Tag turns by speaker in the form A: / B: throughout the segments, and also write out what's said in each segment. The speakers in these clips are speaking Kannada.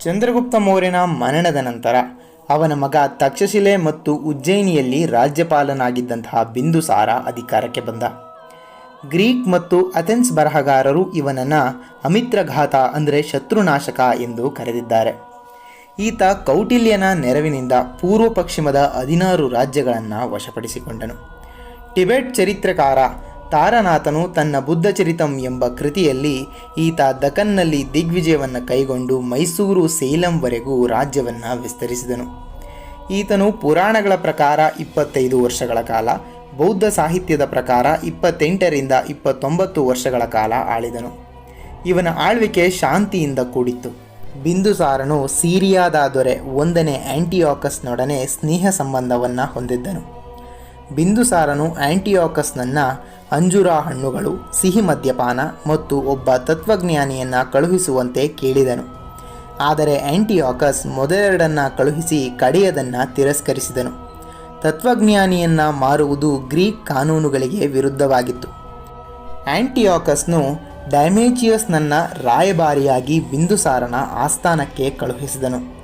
A: ಚಂದ್ರಗುಪ್ತ ಮೌರ್ಯನ ಮರಣದ ನಂತರ ಅವನ ಮಗ ತಕ್ಷಶಿಲೆ ಮತ್ತು ಉಜ್ಜಯಿನಿಯಲ್ಲಿ ರಾಜ್ಯಪಾಲನಾಗಿದ್ದಂತಹ ಬಿಂದುಸಾರ ಅಧಿಕಾರಕ್ಕೆ ಬಂದ. ಗ್ರೀಕ್ ಮತ್ತು ಅಥೆನ್ಸ್ ಬರಹಗಾರರು ಇವನನ್ನು ಅಮಿತ್ರಘಾತ ಅಂದರೆ ಶತ್ರುನಾಶಕ ಎಂದು ಕರೆದಿದ್ದಾರೆ. ಈತ ಕೌಟಿಲ್ಯನ ನೆರವಿನಿಂದ ಪೂರ್ವ ಪಶ್ಚಿಮದ ಹದಿನಾರು ರಾಜ್ಯಗಳನ್ನು ವಶಪಡಿಸಿಕೊಂಡನು. ಟಿಬೆಟ್ ಚರಿತ್ರಕಾರ ತಾರನಾಥನು ತನ್ನ ಬುದ್ಧಚರಿತಂ ಎಂಬ ಕೃತಿಯಲ್ಲಿ ಈತ ದಖನ್ನಲ್ಲಿ ದಿಗ್ವಿಜಯವನ್ನು ಕೈಗೊಂಡು ಮೈಸೂರು ಸೇಲಂವರೆಗೂ ರಾಜ್ಯವನ್ನು ವಿಸ್ತರಿಸಿದನು. ಈತನು ಪುರಾಣಗಳ ಪ್ರಕಾರ ಇಪ್ಪತ್ತೈದು ವರ್ಷಗಳ ಕಾಲ, ಬೌದ್ಧ ಸಾಹಿತ್ಯದ ಪ್ರಕಾರ ಇಪ್ಪತ್ತೆಂಟರಿಂದ ಇಪ್ಪತ್ತೊಂಬತ್ತು ವರ್ಷಗಳ ಕಾಲ ಆಳಿದನು. ಇವನ ಆಳ್ವಿಕೆ ಶಾಂತಿಯಿಂದ ಕೂಡಿತ್ತು. ಬಿಂದುಸಾರನು ಸೀರಿಯಾದ ದೊರೆ ಒಂದನೇ ಆ್ಯಂಟಿಯಾಕಸ್ನೊಡನೆ ಸ್ನೇಹ ಸಂಬಂಧವನ್ನು ಹೊಂದಿದ್ದನು. ಬಿಂದುಸಾರನು ಆಂಟಿಯಾಕಸ್ನನ್ನ ಅಂಜುರ ಹಣ್ಣುಗಳು, ಸಿಹಿ ಮದ್ಯಪಾನ ಮತ್ತು ಒಬ್ಬ ತತ್ವಜ್ಞಾನಿಯನ್ನು ಕಳುಹಿಸುವಂತೆ ಕೇಳಿದನು. ಆದರೆ ಆಂಟಿಯಾಕಸ್ ಮೊದಲೆರಡನ್ನ ಕಳುಹಿಸಿ ಕಡೆಯದನ್ನು ತಿರಸ್ಕರಿಸಿದನು. ತತ್ವಜ್ಞಾನಿಯನ್ನ ಮಾರುವುದು ಗ್ರೀಕ್ ಕಾನೂನುಗಳಿಗೆ ವಿರುದ್ಧವಾಗಿತ್ತು. ಆಂಟಿಯಾಕಸ್ನು ಡೈಮೇಜಿಯಸ್ನನ್ನ ರಾಯಭಾರಿಯಾಗಿ ಬಿಂದುಸಾರನ ಆಸ್ಥಾನಕ್ಕೆ ಕಳುಹಿಸಿದನು.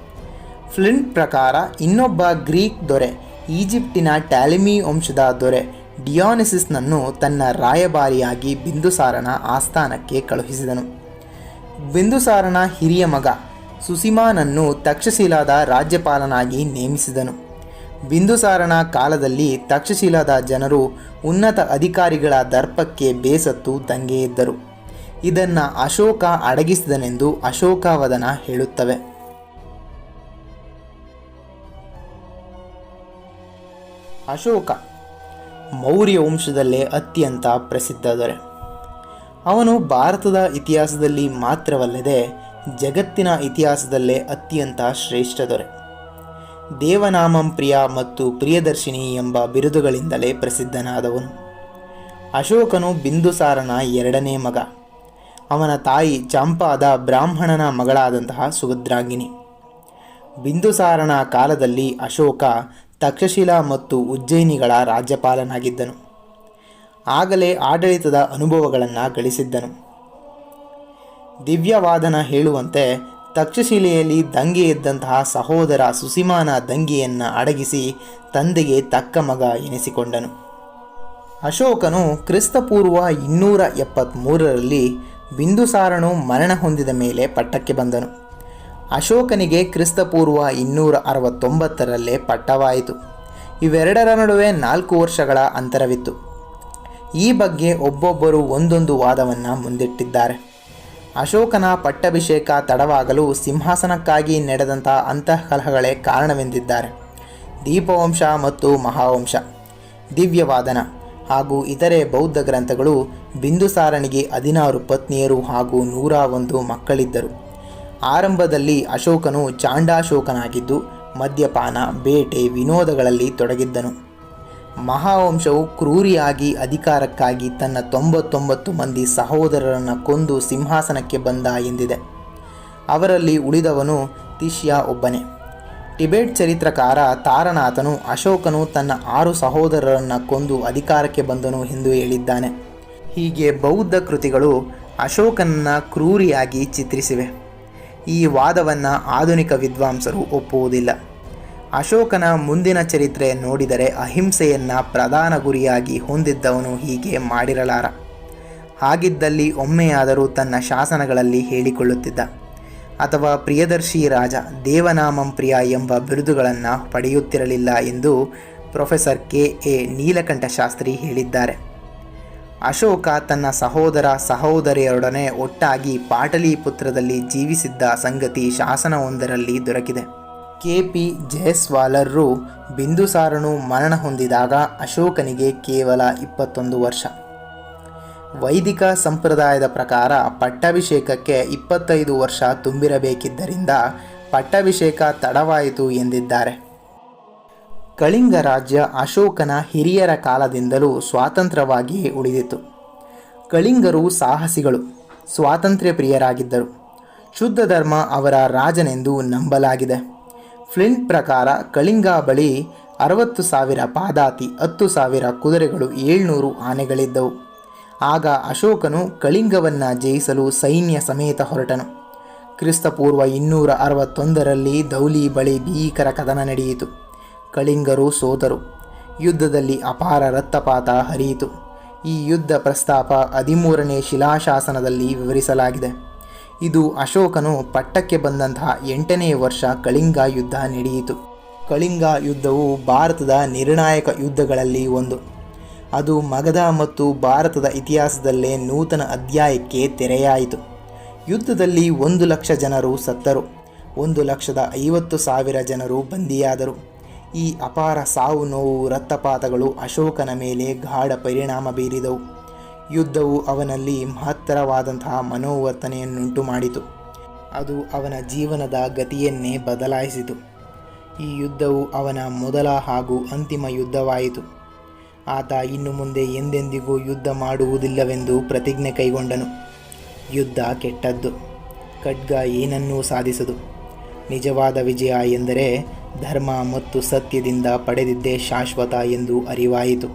A: ಫ್ಲಿಂಟ್ ಪ್ರಕಾರ ಇನ್ನೊಬ್ಬ ಗ್ರೀಕ್ ದೊರೆ ಈಜಿಪ್ಟಿನ ಟ್ಯಾಲಿಮಿ ವಂಶದ ದೊರೆ ಡಿಯಾನಿಸಿಸ್ನನ್ನು ತನ್ನ ರಾಯಭಾರಿಯಾಗಿ ಬಿಂದುಸಾರನ ಆಸ್ಥಾನಕ್ಕೆ ಕಳುಹಿಸಿದನು. ಬಿಂದುಸಾರನ ಹಿರಿಯ ಮಗ ಸುಸಿಮಾನನ್ನು ತಕ್ಷಶಿಲಾದ ರಾಜ್ಯಪಾಲನಾಗಿ ನೇಮಿಸಿದನು. ಬಿಂದುಸಾರನ ಕಾಲದಲ್ಲಿ ತಕ್ಷಶಿಲಾದ ಜನರು ಉನ್ನತ ಅಧಿಕಾರಿಗಳ ದರ್ಪಕ್ಕೆ ಬೇಸತ್ತು ದಂಗೆ ದಂಗೆಯಿದ್ದರು ಇದನ್ನು ಅಶೋಕ ಅಡಗಿಸಿದನೆಂದು ಅಶೋಕಾವದನ ಹೇಳುತ್ತವೆ. ಅಶೋಕ ಮೌರ್ಯ ವಂಶದಲ್ಲೇ ಅತ್ಯಂತ ಪ್ರಸಿದ್ಧ ದೊರೆ. ಅವನು ಭಾರತದ ಇತಿಹಾಸದಲ್ಲಿ ಮಾತ್ರವಲ್ಲದೆ ಜಗತ್ತಿನ ಇತಿಹಾಸದಲ್ಲೇ ಅತ್ಯಂತ ಶ್ರೇಷ್ಠ ದೊರೆ. ದೇವನಾಮಂ ಪ್ರಿಯ ಮತ್ತು ಪ್ರಿಯದರ್ಶಿನಿ ಎಂಬ ಬಿರುದುಗಳಿಂದಲೇ ಪ್ರಸಿದ್ಧನಾದವನು. ಅಶೋಕನು ಬಿಂದುಸಾರನ ಎರಡನೇ ಮಗ. ಅವನ ತಾಯಿ ಚಂಪಾದ ಬ್ರಾಹ್ಮಣನ ಮಗಳಾದಂತಹ ಸುಭದ್ರಾಂಗಿನಿ ಬಿಂದುಸಾರನ ಕಾಲದಲ್ಲಿ ಅಶೋಕ ತಕ್ಷಶಿಲಾ ಮತ್ತು ಉಜ್ಜಯಿನಿಗಳ ರಾಜ್ಯಪಾಲನಾಗಿದ್ದನು. ಆಗಲೇ ಆಡಳಿತದ ಅನುಭವಗಳನ್ನು ಗಳಿಸಿದ್ದನು. ದಿವ್ಯವಾದನ ಹೇಳುವಂತೆ ತಕ್ಷಶಿಲೆಯಲ್ಲಿ ದಂಗೆ ಎದ್ದಂತಹ ಸಹೋದರ ಸುಸಿಮಾನ ದಂಗೆಯನ್ನು ಅಡಗಿಸಿ ತಂದೆಗೆ ತಕ್ಕ ಮಗ ಎನಿಸಿಕೊಂಡನು. ಅಶೋಕನು ಕ್ರಿಸ್ತಪೂರ್ವ ಇನ್ನೂರ ಎಪ್ಪತ್ತ್ಮೂರರಲ್ಲಿ ಬಿಂದುಸಾರನು ಮರಣ ಹೊಂದಿದ ಮೇಲೆ ಪಟ್ಟಕ್ಕೆ ಬಂದನು. ಅಶೋಕನಿಗೆ ಕ್ರಿಸ್ತಪೂರ್ವ ಇನ್ನೂರ ಅರವತ್ತೊಂಬತ್ತರಲ್ಲೇ ಪಟ್ಟವಾಯಿತು. ಇವೆರಡರ ನಡುವೆ ನಾಲ್ಕು ವರ್ಷಗಳ ಅಂತರವಿತ್ತು. ಈ ಬಗ್ಗೆ ಒಬ್ಬೊಬ್ಬರು ಒಂದೊಂದು ವಾದವನ್ನು ಮುಂದಿಟ್ಟಿದ್ದಾರೆ. ಅಶೋಕನ ಪಟ್ಟಾಭಿಷೇಕ ತಡವಾಗಲು ಸಿಂಹಾಸನಕ್ಕಾಗಿ ನಡೆದಂಥ ಅಂತಃಕಲಹಗಳೇ ಕಾರಣವೆಂದಿದ್ದಾರೆ. ದೀಪವಂಶ ಮತ್ತು ಮಹಾವಂಶ, ದಿವ್ಯವಾದನ ಹಾಗೂ ಇತರೆ ಬೌದ್ಧ ಗ್ರಂಥಗಳು ಬಿಂದುಸಾರನಿಗೆ ಹದಿನಾರು ಪತ್ನಿಯರು ಹಾಗೂ ನೂರ ಒಂದು ಮಕ್ಕಳಿದ್ದರು. ಆರಂಭದಲ್ಲಿ ಅಶೋಕನು ಚಾಂಡಾಶೋಕನಾಗಿದ್ದು, ಮದ್ಯಪಾನ, ಬೇಟೆ, ವಿನೋದಗಳಲ್ಲಿ ತೊಡಗಿದ್ದನು. ಮಹಾವಂಶವು ಕ್ರೂರಿಯಾಗಿ ಅಧಿಕಾರಕ್ಕಾಗಿ ತನ್ನ ತೊಂಬತ್ತೊಂಬತ್ತು ಮಂದಿ ಸಹೋದರರನ್ನು ಕೊಂದು ಸಿಂಹಾಸನಕ್ಕೆ ಬಂದ ಎಂದಿದೆ. ಅವರಲ್ಲಿ ಉಳಿದವನು ತಿಷ್ಯ ಒಬ್ಬನೇ. ಟಿಬೆಟ್ ಚರಿತ್ರಕಾರ ತಾರನಾಥನು ಅಶೋಕನು ತನ್ನ ಆರು ಸಹೋದರರನ್ನು ಕೊಂದು ಅಧಿಕಾರಕ್ಕೆ ಬಂದನು ಎಂದು ಹೇಳಿದ್ದಾನೆ. ಹೀಗೆ ಬೌದ್ಧ ಕೃತಿಗಳು ಅಶೋಕನನ್ನ ಕ್ರೂರಿಯಾಗಿ ಚಿತ್ರಿಸಿವೆ. ಈ ವಾದವನ್ನು ಆಧುನಿಕ ವಿದ್ವಾಂಸರು ಒಪ್ಪುವುದಿಲ್ಲ. ಅಶೋಕನ ಮುಂದಿನ ಚರಿತ್ರೆ ನೋಡಿದರೆ ಅಹಿಂಸೆಯನ್ನು ಪ್ರಧಾನ ಗುರಿಯಾಗಿ ಹೊಂದಿದ್ದವನು ಹೀಗೆ ಮಾಡಿರಲಾರ. ಹಾಗಿದ್ದಲ್ಲಿ ಒಮ್ಮೆಯಾದರೂ ತನ್ನ ಶಾಸನಗಳಲ್ಲಿ ಹೇಳಿಕೊಳ್ಳುತ್ತಿದ್ದ. ಅಥವಾ ಪ್ರಿಯದರ್ಶಿ ರಾಜ ದೇವನಾಮಂ ಪ್ರಿಯ ಎಂಬ ಬಿರುದುಗಳನ್ನು ಪಡೆಯುತ್ತಿರಲಿಲ್ಲ ಎಂದು ಪ್ರೊಫೆಸರ್ ಕೆ ಎ ನೀಲಕಂಠಶಾಸ್ತ್ರಿ ಹೇಳಿದ್ದಾರೆ. ಅಶೋಕ ತನ್ನ ಸಹೋದರ ಸಹೋದರಿಯರೊಡನೆ ಒಟ್ಟಾಗಿ ಪಾಟಲಿಪುತ್ರದಲ್ಲಿ ಜೀವಿಸಿದ್ದ ಸಂಗತಿ ಶಾಸನವೊಂದರಲ್ಲಿ ದೊರಕಿದೆ. ಕೆ. ಪಿ. ಜಯಸ್ವಾಲರ್ರು ಬಿಂದುಸಾರನು ಮರಣ ಹೊಂದಿದಾಗ ಅಶೋಕನಿಗೆ ಕೇವಲ ಇಪ್ಪತ್ತೊಂದು ವರ್ಷ. ವೈದಿಕ ಸಂಪ್ರದಾಯದ ಪ್ರಕಾರ ಪಟ್ಟಾಭಿಷೇಕಕ್ಕೆ ಇಪ್ಪತ್ತೈದು ವರ್ಷ ತುಂಬಿರಬೇಕಿದ್ದರಿಂದ ಪಟ್ಟಾಭಿಷೇಕ ತಡವಾಯಿತು ಎಂದಿದ್ದಾರೆ. ಕಳಿಂಗ ರಾಜ್ಯ ಅಶೋಕನ ಹಿರಿಯರ ಕಾಲದಿಂದಲೂ ಸ್ವಾತಂತ್ರ್ಯವಾಗಿಯೇ ಉಳಿದಿತ್ತು. ಕಳಿಂಗರು ಸಾಹಸಿಗಳು ಸ್ವಾತಂತ್ರ್ಯ ಪ್ರಿಯರಾಗಿದ್ದರು ಶುದ್ಧ ಧರ್ಮ ಅವರ ರಾಜನೆಂದು ನಂಬಲಾಗಿದೆ. ಫ್ಲಿಂಟ್ ಪ್ರಕಾರ ಕಳಿಂಗ ಬಳಿ ಅರವತ್ತು ಸಾವಿರ ಪಾದಾತಿ, ಹತ್ತು ಸಾವಿರ ಕುದುರೆಗಳು, ಏಳ್ನೂರು ಆನೆಗಳಿದ್ದವು. ಆಗ ಅಶೋಕನು ಕಳಿಂಗವನ್ನು ಜಯಿಸಲು ಸೈನ್ಯ ಸಮೇತ ಹೊರಟನು. ಕ್ರಿಸ್ತಪೂರ್ವ ಇನ್ನೂರ ಅರವತ್ತೊಂದರಲ್ಲಿ ಧೌಲಿ ಬಳಿ ಭೀಕರ ಕದನ ನಡೆಯಿತು. ಕಳಿಂಗರು ಸೋತರು ಯುದ್ಧದಲ್ಲಿ ಅಪಾರ ರಕ್ತಪಾತ ಹರಿಯಿತು. ಈ ಯುದ್ಧ ಪ್ರಸ್ತಾಪ ಹದಿಮೂರನೇ ಶಿಲಾಶಾಸನದಲ್ಲಿ ವಿವರಿಸಲಾಗಿದೆ. ಇದು ಅಶೋಕನು ಪಟ್ಟಕ್ಕೆ ಬಂದಂತಹ ಎಂಟನೇ ವರ್ಷ ಕಳಿಂಗ ಯುದ್ಧ ನಡೆಯಿತು. ಕಳಿಂಗ ಯುದ್ಧವು ಭಾರತದ ನಿರ್ಣಾಯಕ ಯುದ್ಧಗಳಲ್ಲಿ ಒಂದು. ಅದು ಮಗಧ ಮತ್ತು ಭಾರತದ ಇತಿಹಾಸದಲ್ಲೇ ನೂತನ ಅಧ್ಯಾಯಕ್ಕೆ ತೆರೆಯಾಯಿತು. ಯುದ್ಧದಲ್ಲಿ ಒಂದು ಲಕ್ಷ ಜನರು ಸತ್ತರು. ಒಂದು ಲಕ್ಷದ ಐವತ್ತು ಸಾವಿರ ಜನರು ಬಂದಿಯಾದರು ಈ ಅಪಾರ ಸಾವು ನೋವು ರಕ್ತಪಾತಗಳು ಅಶೋಕನ ಮೇಲೆ ಗಾಢ ಪರಿಣಾಮ ಬೀರಿದವು. ಯುದ್ಧವು ಅವನಲ್ಲಿ ಮಹತ್ತರವಾದಂತಹ ಮನೋವರ್ತನೆಯನ್ನುಂಟು ಮಾಡಿತು. ಅದು ಅವನ ಜೀವನದ ಗತಿಯನ್ನೇ ಬದಲಾಯಿಸಿತು. ಈ ಯುದ್ಧವು ಅವನ ಮೊದಲ ಹಾಗೂ ಅಂತಿಮ ಯುದ್ಧವಾಯಿತು. ಆತ ಇನ್ನು ಮುಂದೆ ಎಂದೆಂದಿಗೂ ಯುದ್ಧ ಮಾಡುವುದಿಲ್ಲವೆಂದು ಪ್ರತಿಜ್ಞೆ ಕೈಗೊಂಡನು. ಯುದ್ಧ ಕೆಟ್ಟದ್ದು. ಖಡ್ಗ ಏನನ್ನೂ ಸಾಧಿಸದು. ನಿಜವಾದ ವಿಜಯ ಎಂದರೆ ಧರ್ಮ ಮತ್ತು ಸತ್ಯದಿಂದ ಪಡೆದಿದ್ದೇ ಶಾಶ್ವತ ಎಂದು ಅರಿವಾಯಿತು.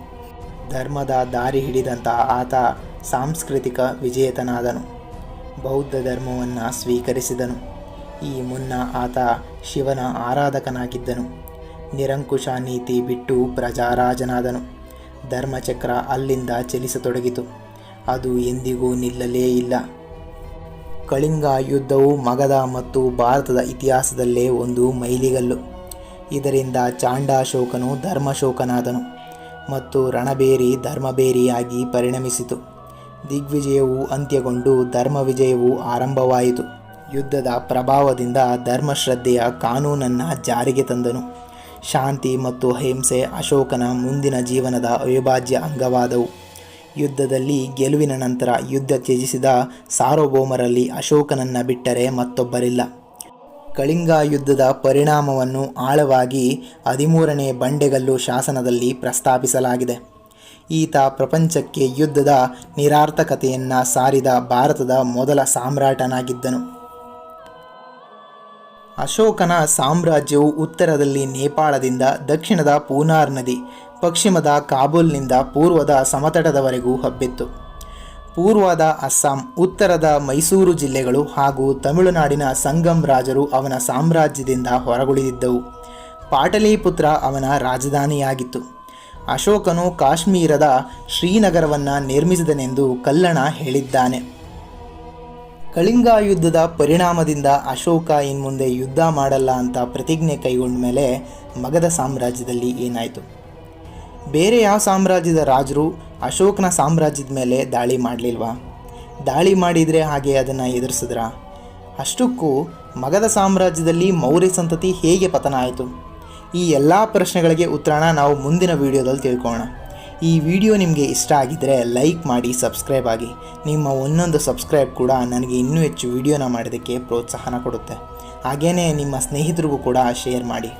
A: ಧರ್ಮದ ದಾರಿ ಹಿಡಿದಂತಹ ಆತ ಸಾಂಸ್ಕೃತಿಕ ವಿಜೇತನಾದನು. ಬೌದ್ಧ ಧರ್ಮವನ್ನು ಸ್ವೀಕರಿಸಿದನು. ಈ ಮುನ್ನ ಆತ ಶಿವನ ಆರಾಧಕನಾಗಿದ್ದನು. ನಿರಂಕುಶ ನೀತಿ ಬಿಟ್ಟು ಪ್ರಜಾರಾಜನಾದನು. ಧರ್ಮಚಕ್ರ ಅಲ್ಲಿಂದ ಚಲಿಸತೊಡಗಿತು. ಅದು ಎಂದಿಗೂ ನಿಲ್ಲಲೇ ಇಲ್ಲ. ಕಳಿಂಗ ಯುದ್ಧವು ಮಗದ ಮತ್ತು ಭಾರತದ ಇತಿಹಾಸದಲ್ಲೇ ಒಂದು ಮೈಲಿಗಲ್ಲು. ಇದರಿಂದ ಚಾಂಡಾಶೋಕನು ಧರ್ಮಶೋಕನಾದನು ಮತ್ತು ರಣಬೇರಿ ಧರ್ಮಬೇರಿಯಾಗಿ ಪರಿಣಮಿಸಿತು. ದಿಗ್ವಿಜಯವು ಅಂತ್ಯಗೊಂಡು ಧರ್ಮ ವಿಜಯವು ಆರಂಭವಾಯಿತು. ಯುದ್ಧದ ಪ್ರಭಾವದಿಂದ ಧರ್ಮಶ್ರದ್ಧೆಯ ಕಾನೂನನ್ನು ಜಾರಿಗೆ ತಂದನು. ಶಾಂತಿ ಮತ್ತು ಅಹಿಂಸೆ ಅಶೋಕನ ಮುಂದಿನ ಜೀವನದ ಅವಿಭಾಜ್ಯ ಅಂಗವಾದವು. ಯುದ್ಧದಲ್ಲಿ ಗೆಲುವಿನ ನಂತರ ಯುದ್ಧ ತ್ಯಜಿಸಿದ ಸಾರ್ವಭೌಮರಲ್ಲಿ ಅಶೋಕನನ್ನು ಬಿಟ್ಟರೆ ಮತ್ತೊಬ್ಬರಿಲ್ಲ. ಕಳಿಂಗ ಯುದ್ಧದ ಪರಿಣಾಮವನ್ನು ಆಳವಾಗಿ ಹದಿಮೂರನೇ ಬಂಡೆಗಲ್ಲು ಶಾಸನದಲ್ಲಿ ಪ್ರಸ್ತಾಪಿಸಲಾಗಿದೆ. ಈತ ಪ್ರಪಂಚಕ್ಕೆ ಯುದ್ಧದ ನಿರಾರ್ಥಕತೆಯನ್ನು ಸಾರಿದ ಭಾರತದ ಮೊದಲ ಸಾಮ್ರಾಟನಾಗಿದ್ದನು. ಅಶೋಕನ ಸಾಮ್ರಾಜ್ಯವು ಉತ್ತರದಲ್ಲಿ ನೇಪಾಳದಿಂದ ದಕ್ಷಿಣದ ಪೂನಾರ್ ನದಿ, ಪಶ್ಚಿಮದ ಕಾಬೂಲ್ನಿಂದ ಪೂರ್ವದ ಸಮತಟದವರೆಗೂ ಹಬ್ಬಿತ್ತು. ಪೂರ್ವದ ಅಸ್ಸಾಂ, ಉತ್ತರದ ಮೈಸೂರು ಜಿಲ್ಲೆಗಳು ಹಾಗೂ ತಮಿಳುನಾಡಿನ ಸಂಗಮ್ ರಾಜರು ಅವನ ಸಾಮ್ರಾಜ್ಯದಿಂದ ಹೊರಗುಳಿದಿದ್ದವು. ಪಾಟಲಿಪುತ್ರ ಅವನ ರಾಜಧಾನಿಯಾಗಿತ್ತು. ಅಶೋಕನು ಕಾಶ್ಮೀರದ ಶ್ರೀನಗರವನ್ನು ನಿರ್ಮಿಸಿದನೆಂದು ಕಲ್ಲಣ ಹೇಳಿದ್ದಾನೆ. ಕಳಿಂಗ ಯುದ್ಧದ ಪರಿಣಾಮದಿಂದ ಅಶೋಕ ಇನ್ಮುಂದೆ ಯುದ್ಧ ಮಾಡಲ್ಲ ಅಂತ ಪ್ರತಿಜ್ಞೆ ಕೈಗೊಂಡ ಮೇಲೆ ಮಗಧ ಸಾಮ್ರಾಜ್ಯದಲ್ಲಿ ಏನಾಯಿತು? ಬೇರೆ ಯಾವ ಸಾಮ್ರಾಜ್ಯದ ರಾಜರು ಅಶೋಕನ ಸಾಮ್ರಾಜ್ಯದ ಮೇಲೆ ದಾಳಿ ಮಾಡಲಿಲ್ವಾ? ದಾಳಿ ಮಾಡಿದರೆ ಹಾಗೆ ಅದನ್ನು ಎದುರಿಸಿದ್ರಾ? ಅಷ್ಟಕ್ಕೂ ಮಗದ ಸಾಮ್ರಾಜ್ಯದಲ್ಲಿ ಮೌರ್ಯ ಸಂತತಿ ಹೇಗೆ ಪತನ ಆಯಿತು? ಈ ಎಲ್ಲ ಪ್ರಶ್ನೆಗಳಿಗೆ ಉತ್ತರನ ನಾವು ಮುಂದಿನ ವಿಡಿಯೋದಲ್ಲಿ ತಿಳ್ಕೊಳ್ಳೋಣ. ಈ ವಿಡಿಯೋ ನಿಮಗೆ ಇಷ್ಟ ಆಗಿದ್ದರೆ ಲೈಕ್ ಮಾಡಿ, ಸಬ್ಸ್ಕ್ರೈಬ್ ಆಗಿ. ನಿಮ್ಮ ಒಂದೊಂದು ಸಬ್ಸ್ಕ್ರೈಬ್ ಕೂಡ ನನಗೆ ಇನ್ನೂ ಹೆಚ್ಚು ವಿಡಿಯೋನ ಮಾಡೋದಕ್ಕೆ ಪ್ರೋತ್ಸಾಹನ ಕೊಡುತ್ತೆ. ಹಾಗೆಯೇ ನಿಮ್ಮ ಸ್ನೇಹಿತರಿಗೂ ಕೂಡ ಶೇರ್ ಮಾಡಿ.